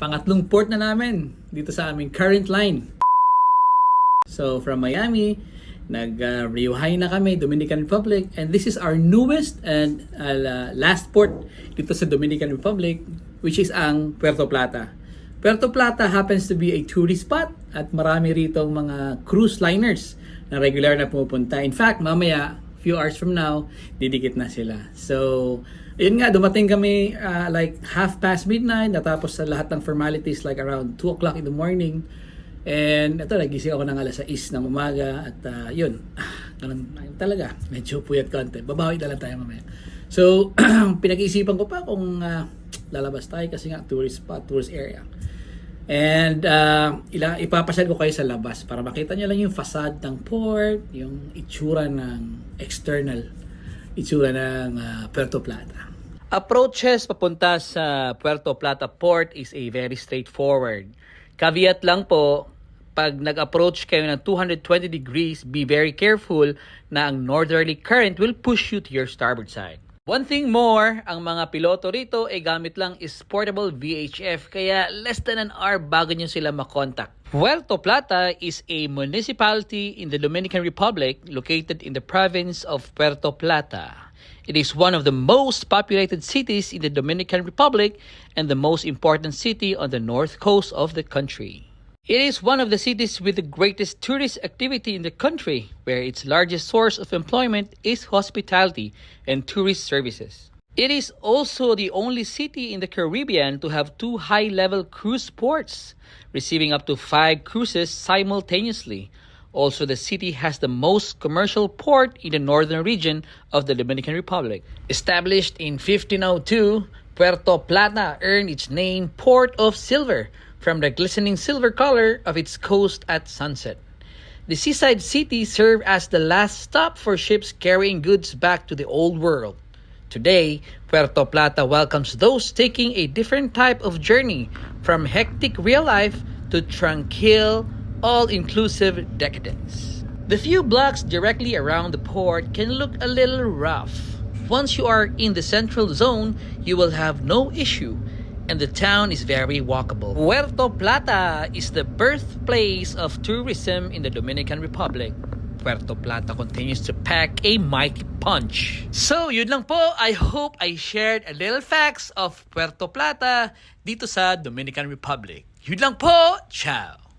pangatlong port na namin dito sa aming current line. So from Miami, nag uh, na kami, Dominican Republic, and this is our newest and uh, last port dito sa Dominican Republic, which is ang Puerto Plata. Puerto Plata happens to be a tourist spot at marami rito mga cruise liners na regular na pumupunta. In fact, mamaya, few hours from now, didikit na sila. So, yun nga, dumating kami uh, like half past midnight, natapos sa lahat ng formalities like around 2 o'clock in the morning. And ito, nagising ako ng alas 6 ng umaga at uh, yun, ganun, talaga, medyo puyat konti. Babawi na lang tayo mamaya. So, pinag-iisipan ko pa kung uh, lalabas tayo kasi nga tourist spot, tourist area. And uh, ila, ipapasyal ko kayo sa labas para makita nyo lang yung facade ng port, yung itsura ng external itsura ng uh, Puerto Plata. Approaches papunta sa Puerto Plata Port is a very straightforward. Caveat lang po, pag nag-approach kayo ng 220 degrees, be very careful na ang northerly current will push you to your starboard side. One thing more, ang mga piloto rito ay gamit lang is portable VHF kaya less than an hour bago nyo sila makontak. Puerto Plata is a municipality in the Dominican Republic located in the province of Puerto Plata. It is one of the most populated cities in the Dominican Republic and the most important city on the north coast of the country. It is one of the cities with the greatest tourist activity in the country, where its largest source of employment is hospitality and tourist services. It is also the only city in the Caribbean to have two high level cruise ports, receiving up to five cruises simultaneously. Also, the city has the most commercial port in the northern region of the Dominican Republic. Established in 1502, Puerto Plata earned its name Port of Silver from the glistening silver color of its coast at sunset. The seaside city served as the last stop for ships carrying goods back to the old world. Today, Puerto Plata welcomes those taking a different type of journey from hectic real life to tranquil, all inclusive decadence. The few blocks directly around the port can look a little rough. Once you are in the central zone, you will have no issue, and the town is very walkable. Puerto Plata is the birthplace of tourism in the Dominican Republic. Puerto Plata continues to pack a mighty punch. So, yun lang po. I hope I shared a little facts of Puerto Plata dito sa Dominican Republic. Yun lang po. Ciao!